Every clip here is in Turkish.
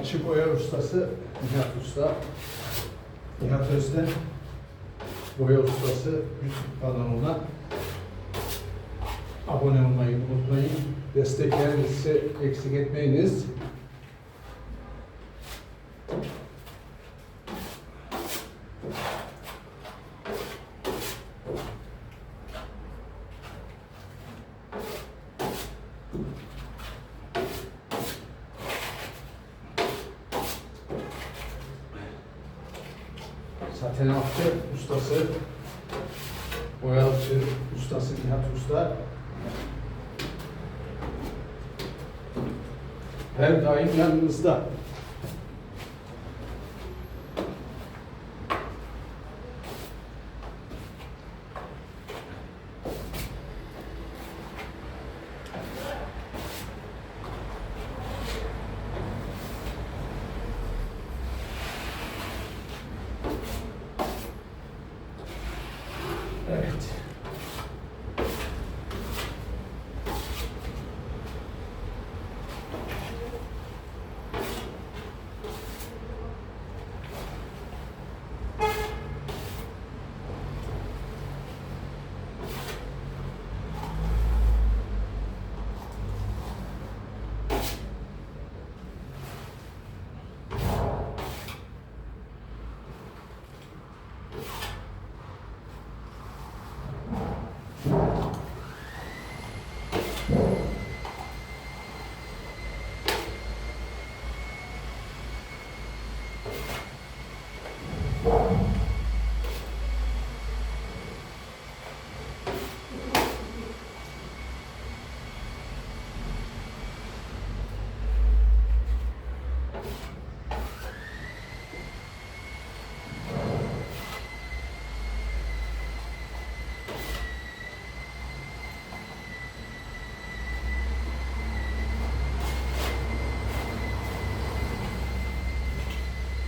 Alçı boya ustası Nihat Usta. Nihat Özden boya ustası YouTube kanalına abone olmayı unutmayın. Desteklerinizi eksik etmeyiniz. Zaten altı ustası, boyalıcı ustası Nihat Usta. Her daim yanınızda.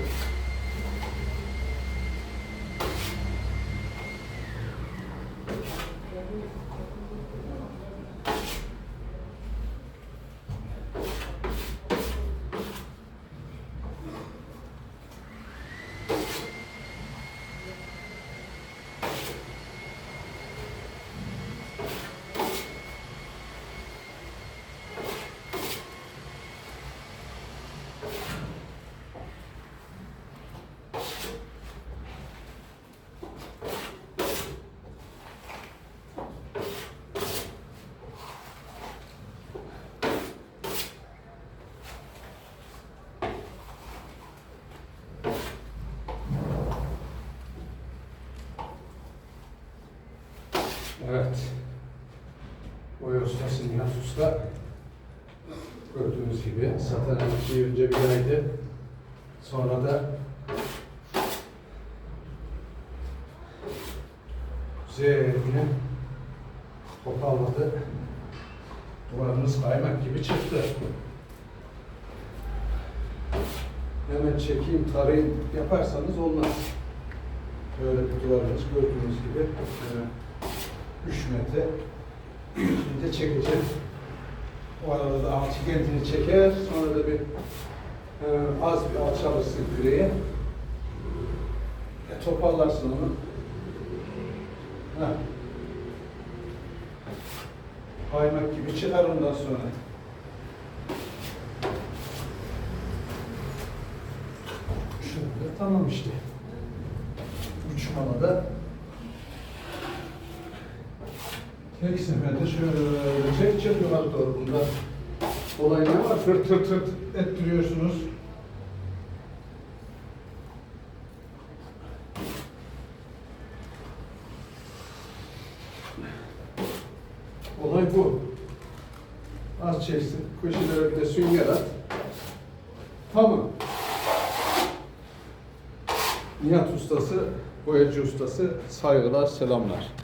you Evet. Boya ustası Nihat Usta. Gördüğünüz gibi her şey önce bir aydı. Sonra da güzelce toparladı. Duvarımız kaymak gibi çıktı. Hemen çekeyim, tarayayım yaparsanız olmaz. Böyle bir duvarımız gördüğünüz gibi. Hemen 3 metre ince çekeceğim. O arada da alçı kendini çeker. Sonra da bir e, az bir alçalırsın küreğe. E, toparlarsın onu. Heh. Kaymak gibi çıkar ondan sonra. Şöyle tamam işte. Üç malada tek seferde şöyle çek çek yukarı doğru bunda. Olay ne var? Tırt tırt tırt ettiriyorsunuz. Olay bu. Az çeksin. Köşelere bir de sünger at. Tamam. Nihat ustası, boyacı ustası saygılar, selamlar.